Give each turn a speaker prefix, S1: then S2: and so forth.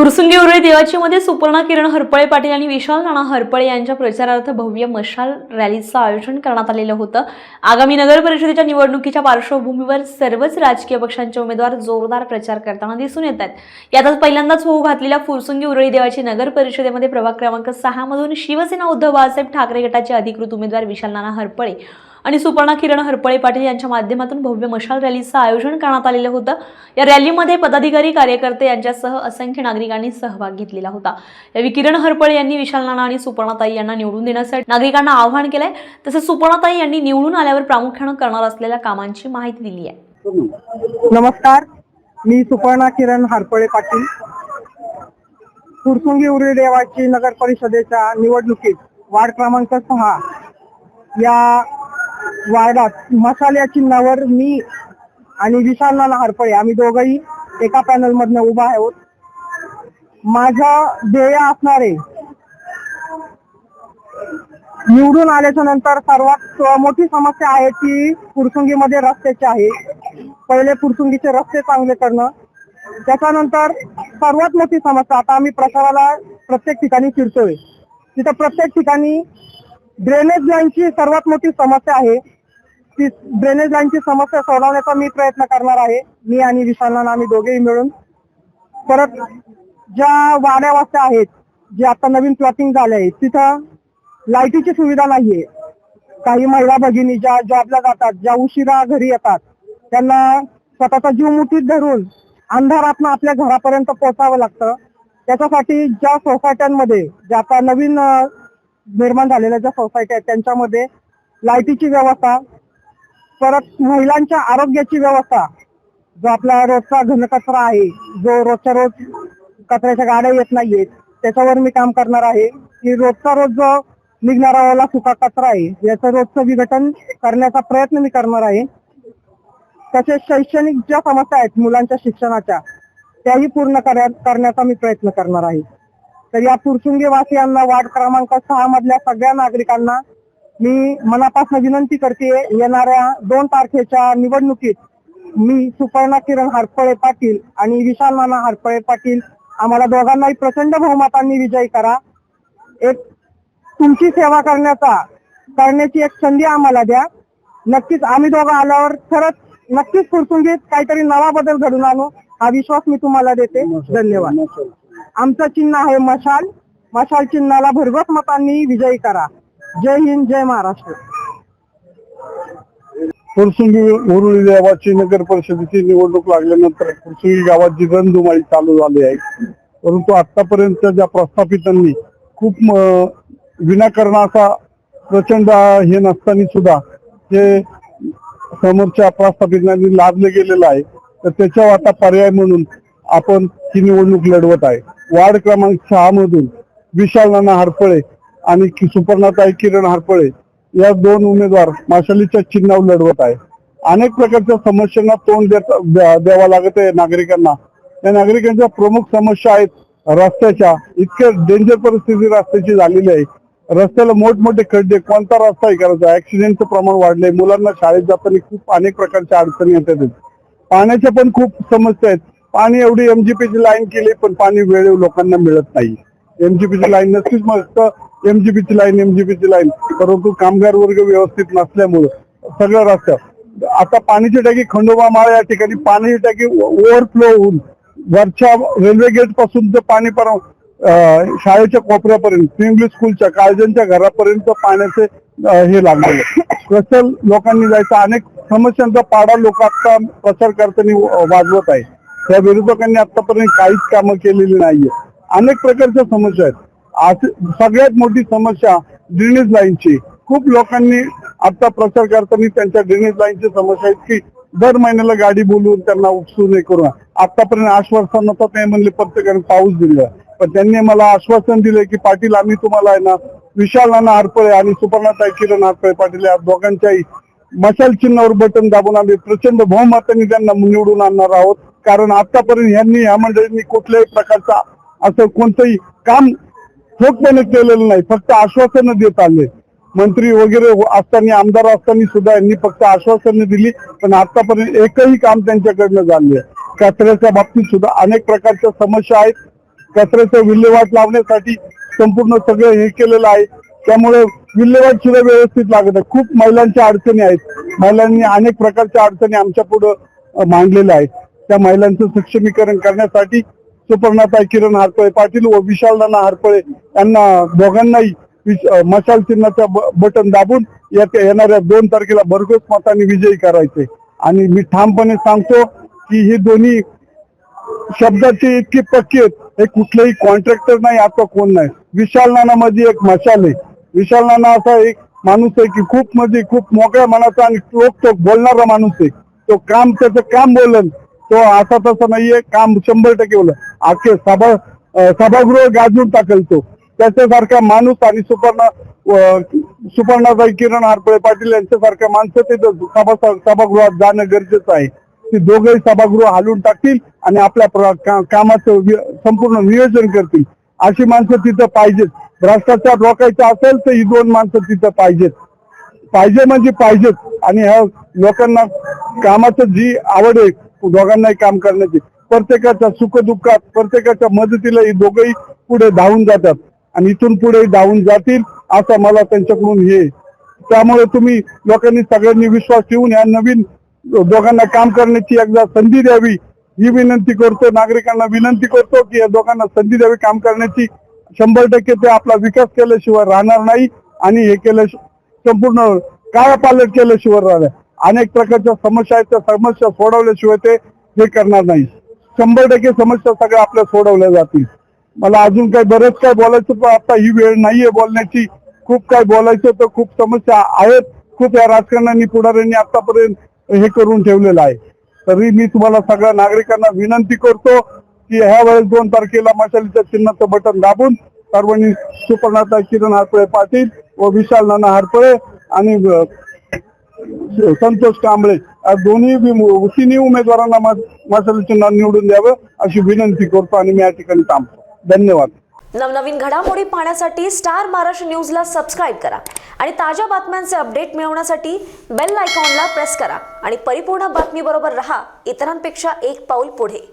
S1: फुरसुंगी उरळी देवाचीमध्ये सुपर्णा किरण हरपळे पाटील आणि विशाल राणा हरपळे यांच्या प्रचारार्थ भव्य मशाल रॅलीचं आयोजन करण्यात आलेलं होतं. आगामी नगर परिषदेच्या निवडणुकीच्या पार्श्वभूमीवर सर्वच राजकीय पक्षांचे उमेदवार जोरदार प्रचार करताना दिसून येत आहेत. यातच पहिल्यांदाच होऊ घातलेल्या फुरसुंगी उरळी देवाची नगर परिषदेमध्ये प्रभाग क्रमांक सहामधून शिवसेना उद्धव बाळासाहेब ठाकरे गटाचे अधिकृत उमेदवार विशाल नाना हरपळे आणि सुपर्णा किरण हरपळे पाटील यांच्या माध्यमातून भव्य मशाल रॅलीचं आयोजन करण्यात आलेलं होतं. या रॅलीमध्ये पदाधिकारी कार्यकर्ते यांच्यासह असंख्य नागरिकांनी सहभाग घेतलेला होता. यावेळी किरण हरपळे यांनी विशाल नाना आणि सुपर्णाताई यांना निवडून देण्यासाठी नागरिकांना आवाहन केलंय. तसंच सुपर्णाताई यांनी निवडून आल्यावर प्रामुख्यानं करणार असलेल्या कामांची माहिती दिली आहे.
S2: नमस्कार. मी सुपर्णा किरण हरपळे पाटील. कुरसुंगी उरी देवाची नगर परिषदेच्या निवडणुकीत वार्ड क्रमांक सहा या वार्डात मसाल्या चिन्हावर मी आणि विशाल नाना हरपळे आम्ही दोघंही एका पॅनल मधनं उभा आहोत. माझं ध्येय असणारे निवडून आल्याच्यानंतर सर्वात मोठी समस्या आहे ती फुरसुंगीमध्ये रस्त्याची आहे. पहिले फुरसुंगीचे रस्ते चांगले करणं. त्याच्यानंतर सर्वात मोठी समस्या आता आम्ही प्रचाराला प्रत्येक ठिकाणी फिरतोय. तिथं प्रत्येक ठिकाणी ड्रेनेज लाईनची सर्वात मोठी समस्या आहे. ती ड्रेनेज लाईनची समस्या सोडवण्याचा मी प्रयत्न करणार आहे. मी आणि विशालना आम्ही दोघेही मिळून. परत ज्या वाड्या वस्त्या आहेत जे आता नवीन प्लॉटिंग झाले आहे तिथं लाईटीची सुविधा नाहीये. काही महिला भगिनी ज्या जॉबला जातात ज्या उशिरा घरी येतात त्यांना स्वतःचा जीव मुठीत धरून अंधारातनं आपल्या घरापर्यंत पोहोचावं लागतं. त्याच्यासाठी ज्या सोसायट्यांमध्ये ज्या आता नवीन निर्माण झालेल्या ज्या सोसायटी आहेत त्यांच्यामध्ये लाईटीची व्यवस्था परत महिलांच्या आरोग्याची व्यवस्था जो आपला रोजचा घनकचरा आहे जो रोजच्या रोज कचऱ्याच्या गाड्या येत नाहीयेत त्याच्यावर मी काम करणार आहे. की रोजचा रोज जो निघणारा ओला सुका कचरा आहे याचं रोजचं विघटन करण्याचा प्रयत्न मी करणार आहे. तसेच शैक्षणिक ज्या समस्या आहेत मुलांच्या शिक्षणाच्या त्याही पूर्ण करण्याचा मी प्रयत्न करणार आहे. तर या फुरसुंगेवासियांना वार्ड क्रमांक सहा मधल्या सगळ्या नागरिकांना मी मनापासून विनंती करते येणाऱ्या दोन तारखेच्या निवडणुकीत मी सुपर्णा किरण हरपळे पाटील आणि विशाल नाना हरपळे पाटील आम्हाला दोघांनाही प्रचंड बहुमतांनी विजयी करा. एक तुमची सेवा करण्याचा करण्याची एक संधी आम्हाला द्या. नक्कीच आम्ही दोघं आल्यावर खरंच नक्कीच फुरसुंगीत काहीतरी नवा बदल घडून आणू हा विश्वास मी तुम्हाला देते. धन्यवाद. आमचं चिन्ह आहे मशाल. मशाल चिन्हाला भरघोस मतांनी विजयी करा. जय हिंद जय महाराष्ट्र.
S3: फुरसुंगी उरुळी देवाची नगर परिषदेची निवडणूक लागल्यानंतर फुरसुंगी गावात जी रणधुमाळी चालू झाली आहे. परंतु आतापर्यंत ज्या प्रस्थापितांनी खूप विनाकारणाचा विनाकारण असा प्रचंड हे नसताना सुद्धा हे समोरच्या प्रस्थापितांनी लादलं गेलेलं आहे तर त्याच्यावर आता पर्याय म्हणून आपण ही निवडणूक लढवत आहे. वार्ड क्रमांक सहा मधून विशाल नाना हरपळे आणि सुपर्णाताई किरण हरपळे या दोन उमेदवार माशालीच्या चिन्हावर लढवत आहे अनेक प्रकारच्या समस्यांना तोंड देत द्यावं लागत आहे नागरिकांना. या नागरिकांच्या प्रमुख समस्या आहेत रस्त्याच्या. इतक्या डेंजर परिस्थिती रस्त्याची झालेली आहे. रस्त्याला मोठमोठे खड्डे कोणता रस्ता आहे करायचा ऍक्सिडेंटचं प्रमाण वाढलंय. मुलांना शाळेत जाताना खूप अनेक प्रकारच्या अडचणी येतात. पाण्याच्या पण खूप समस्या आहेत. पाणी एवढी एमजीपीची लाईन केली पण पाणी वेळेवर लोकांना मिळत नाही. एमजीपीची लाईन नक्कीच मस्त. एमजीपीची लाईन एमजीपीची लाईन परंतु कामगार वर्ग व्यवस्थित नसल्यामुळं सगळं रस्त्यावर. आता पाण्याची टाकी खंडोबा माळ या ठिकाणी पाणीची टाकी ओव्हरफ्लो होऊन वरच्या रेल्वे गेटपासून ते पाणी पर शाळेच्या कोपऱ्यापर्यंत इंग्लिश स्कूलच्या काळजांच्या घरापर्यंत पाण्याचे हे लागलेलं कसं लोकांनी जायचं अनेक समस्यांचा पाडा लोक आता प्रचार करताना वाजवत आहे त्या विरोधकांनी आतापर्यंत काहीच कामं केलेली नाहीये. अनेक प्रकारच्या समस्या आहेत. सगळ्यात मोठी समस्या ड्रेनेज लाईनची खूप लोकांनी आता प्रचार करताना त्यांच्या ड्रेनेज लाईनची समस्या आहेत की दर महिन्याला गाडी बोलवून त्यांना उपसून हे करू आतापर्यंत आश्वासन नव्हतं ते म्हणले प्रत्येकाने पाऊस दिला पण त्यांनी मला आश्वासन दिले की पाटील आम्ही तुम्हाला आहे ना विशाल नाना हरपळे आणि सुपर्णाताई किरण हरपळे पाटील या दोघांच्याही मशाल चिन्हावर बटन दाबून आम्ही प्रचंड बहुमताने त्यांना निवडून आणणार आहोत. कारण आतापर्यंत यांनी या मंडळींनी कुठल्याही प्रकारचा असं कोणतंही काम ठोकपणे केलेलं नाही. फक्त आश्वासनं देत आले. मंत्री वगैरे असताना आमदार असताना सुद्धा यांनी फक्त आश्वासनं दिली पण आतापर्यंत एकही काम त्यांच्याकडनं झाले कचऱ्याच्या बाबतीत सुद्धा अनेक प्रकारच्या समस्या आहेत. कचऱ्याचं विल्हेवाट लावण्यासाठी संपूर्ण सगळं हे केलेलं आहे. त्यामुळे विल्हेवाट सुद्धा व्यवस्थित लागत आहे खूप महिलांच्या अडचणी आहेत. महिलांनी अनेक प्रकारच्या अडचणी आमच्या पुढं मांडलेल्या आहेत. त्या महिलांचं सक्षमीकरण करण्यासाठी सुपर्णाताई किरण हरपळे पाटील व विशाल नाना हरपळे यांना दोघांनाही मशाल चिन्हाचा बटन दाबून येणाऱ्या दोन तारखेला भरघोस मताने विजयी करायचे. आणि मी ठामपणे सांगतो की ही दोन्ही शब्दाचे इतकी पक्के आहेत. हे कुठलेही कॉन्ट्रॅक्टर नाही आता कोण नाही. विशाल नाना मध्ये एक मशाल आहे. विशाल नाना असा एक माणूस आहे की खूप म्हणजे खूप मोकळ्या मनाचा आणि टोक बोलणारा माणूस आहे. तो काम त्याचं काम बोलन तो असा तसा नाहीये काम शंभर टक्के होलं अख्खे सभा सभागृह गाजून टाकल तो. त्याच्यासारखा माणूस आणि सुपर्णा सुपर्णाबाई सुपर्णाताई किरण हरपळे पाटील यांच्यासारख्या माणसं तिथं सभा सभागृहात जाणं गरजेचं आहे. ती दोघंही सभागृह हलवून टाकतील आणि आपल्या का- कामाचं संपूर्ण नियोजन करतील. अशी माणसं तिथं पाहिजेत. भ्रष्टाचार रोखायचा असेल तर ही दोन माणसं तिथं पाहिजेत. पाहिजे म्हणजे पाहिजेत. आणि ह्या लोकांना कामाचं जी आवड आहे दोघांनाही काम करण्याची. प्रत्येकाच्या सुखदुःखात प्रत्येकाच्या मदतीला ही दोघंही पुढे धावून जातात. आणि इथून पुढे धावून जातील असं मला त्यांच्याकडून हे त्यामुळे तुम्ही लोकांनी सगळ्यांनी विश्वास ठेवून या नवीन दोघांना काम करण्याची एकदा संधी द्यावी. ही विनंती करतो नागरिकांना विनंती करतो की या दोघांना संधी द्यावी. काम करण्याची शंभर टक्के ते आपला विकास केल्याशिवाय राहणार नाही आणि हे केल्या संपूर्ण काळा पालट केल्याशिवाय राहणार. अनेक प्रकारच्या समस्या आहेत. त्या समस्या सोडवल्याशिवाय ते हे करणार नाही. शंभर टक्के समस्या सगळ्या आपल्या सोडवल्या जातील. मला अजून काही बरेच काय बोलायचं पण आता ही वेळ नाहीये बोलण्याची. खूप काय बोलायचं तर खूप समस्या आहेत. खूप या राजकारण्यांनी पुढाऱ्यांनी आतापर्यंत हे करून ठेवलेलं आहे. तरी मी तुम्हाला सगळ्या नागरिकांना विनंती करतो की ह्या वेळेस दोन तारखेला मशालीच्या चिन्हाचं बटन दाबून सर्वांनी सुपर्णाता किरण हरपळे पाटील व विशाल नाना हरपळे आणि संतोष कांबळे. दोन्ही तिन्ही उमेदवारांना मात्र मशाली निवडून द्यावं अशी विनंती करतो आणि मी या ठिकाणी थांबतो धन्यवाद.
S4: नवनवीन घडामोडी पाहण्यासाठी स्टार महाराष्ट्र न्यूजला सबस्क्राईब करा आणि ताज्या बातम्यांचे अपडेट मिळवण्यासाठी बेल आयकॉनला प्रेस करा आणि परिपूर्ण बातमीबरोबर रहा. इतरांपेक्षा एक पाऊल पुढे.